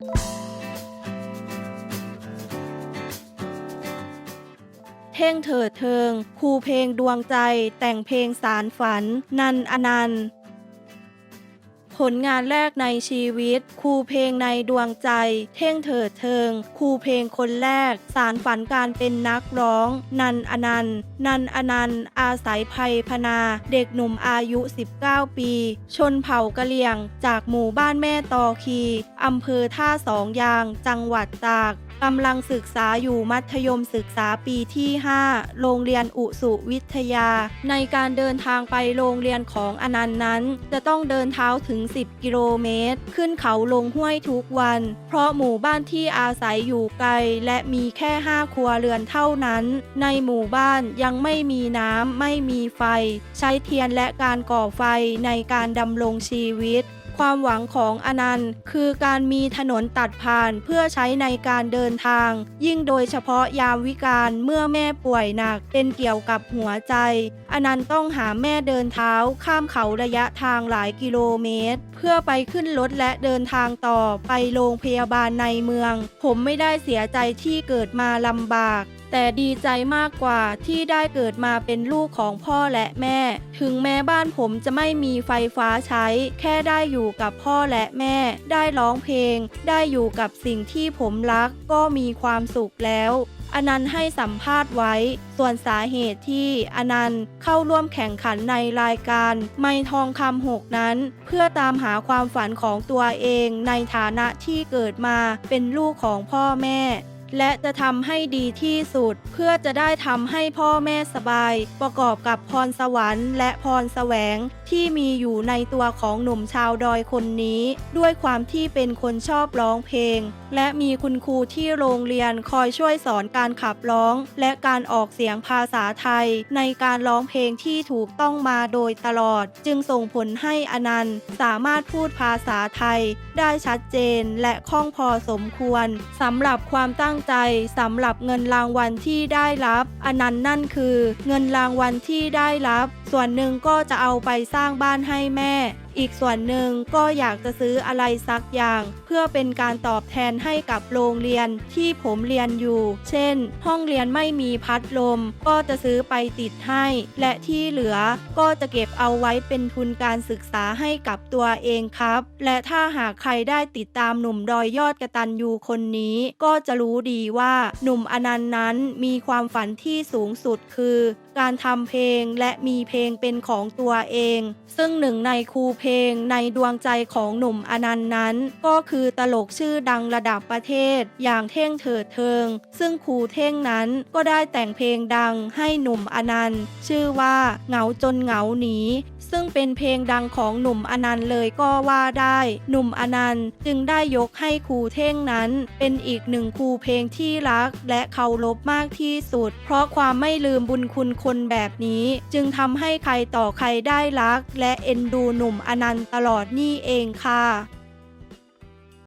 เท่งเถิดเทิงครูเพลงดวงใจ แต่งเพลงสารฝัน นันอนันต์ ผลงานแรกในชีวิต ครูเพลงในดวงใจ เท่งเถิดเทิง ครูเพลงคนแรก สารฝันการเป็นนักร้อง นันอนันต์ นันอนันต์ อาศัยภัยพนา เด็กหนุ่มอายุ 19 ปี ชนเผ่ากะเหลี่ยง จากหมู่บ้านแม่ตอคีอำเภอท่าสองยาง จังหวัดตาก กำลังศึกษาอยู่มัธยมศึกษาปีที่ 5 โรงเรียนอุสุวิทยา ในการเดินทางไปโรงเรียนของอนันต์นั้น จะต้องเดินเท้าถึง 10 กิโลเมตร ขึ้นเขาลงห้วยทุกวัน เพราะหมู่บ้านที่อาศัยอยู่ไกล และมีแค่ 5 ครัวเรือนเท่านั้น ในหมู่บ้านยังไม่มีน้ำไม่มีไฟ ใช้เทียนและการก่อไฟในการดำรงชีวิต ความหวังของอนันต์ คือการมีถนนตัดผ่านเพื่อใช้ในการเดินทาง ยิ่งโดยเฉพาะยามวิกาลเมื่อแม่ป่วยหนักเป็นเกี่ยวกับหัวใจ อนันต์ต้องหาแม่เดินเท้าข้ามเขาระยะทางหลายกิโลเมตร เพื่อไปขึ้นรถและเดินทางต่อไปโรงพยาบาลในเมือง ผมไม่ได้เสียใจที่เกิดมาลำบาก แต่ดีใจมากกว่าที่ได้เกิดมาเป็นลูกของพ่อและแม่ ถึงแม้บ้านผมจะไม่มีไฟฟ้าใช้ แค่ได้อยู่กับพ่อและแม่ ได้ร้องเพลง ได้อยู่กับสิ่งที่ผมรัก ก็มีความสุขแล้วอนันต์ให้สัมภาษณ์ไว้ ส่วนสาเหตุที่อนันต์เข้าร่วมแข่งขันในรายการ ไม่ทองคำหกนั้น เพื่อตามหาความฝันของตัวเองในฐานะที่เกิดมาเป็นลูกของพ่อแม่ และจะทำให้ดีที่สุด เพื่อจะได้ทำให้พ่อแม่สบาย ประกอบกับพรสวรรค์และพรแสวง ที่มีอยู่ในตัวของหนุ่มชาวดอยคนนี้ ด้วยความที่เป็นคนชอบร้องเพลง และมีคุณครูที่โรงเรียนคอยช่วยสอนการขับร้อง และการออกเสียงภาษาไทย ในการร้องเพลงที่ถูกต้องมาโดยตลอด จึงส่งผลให้อนันต์ สามารถพูดภาษาไทย ได้ชัดเจนและคล่องพอสมควรสำหรับความตั้งใจสำหรับเงินรางวัลที่ได้รับ อนันต์นั่นคือ เงินรางวัลที่ได้รับ ส่วนหนึ่งก็จะเอาไปสร้างร้างบ้านให้แม่ อีกส่วนหนึ่งก็อยากจะซื้ออะไรสักอย่าง เพื่อเป็นการตอบแทนให้กับโรงเรียนที่ผมเรียนอยู่ เช่น ห้องเรียนไม่มีพัดลม ก็จะซื้อไปติดให้ และที่เหลือก็จะเก็บเอาไว้เป็นทุนการศึกษาให้กับตัวเองครับ และถ้าหากใครได้ติดตามหนุ่มดอยยอดกระตันยูคนนี้ ก็จะรู้ดีว่าหนุ่มอนันต์นั้นมีความฝันที่สูงสุดคือ การทำเพลงและมีเพลงเป็นของตัวเอง ซึ่งหนึ่งในครูเพลงในดวงใจของหนุ่มอนันต์นั้น ก็คือตลกชื่อดังระดับประเทศอย่างเท่งเถิดเทิง ซึ่งครูเท่งนั้นก็ได้แต่งเพลงดังให้หนุ่มอนันต์ ชื่อว่าเหงาจนเหงาหนีซึ่งเป็นเพลงดังของหนุ่มอนันต์เลยก็ว่าได้ หนุ่มอนันต์จึงได้ยกให้ครูเท่งนั้น เป็นอีกหนึ่งครูเพลงที่รัก และเคารพมากที่สุด เพราะความไม่ลืมบุญคุณคนแบบนี้ จึงทำให้ใครต่อใครได้รัก และเอ็นดูหนุ่มอนันต์ตลอดนี่เองค่ะ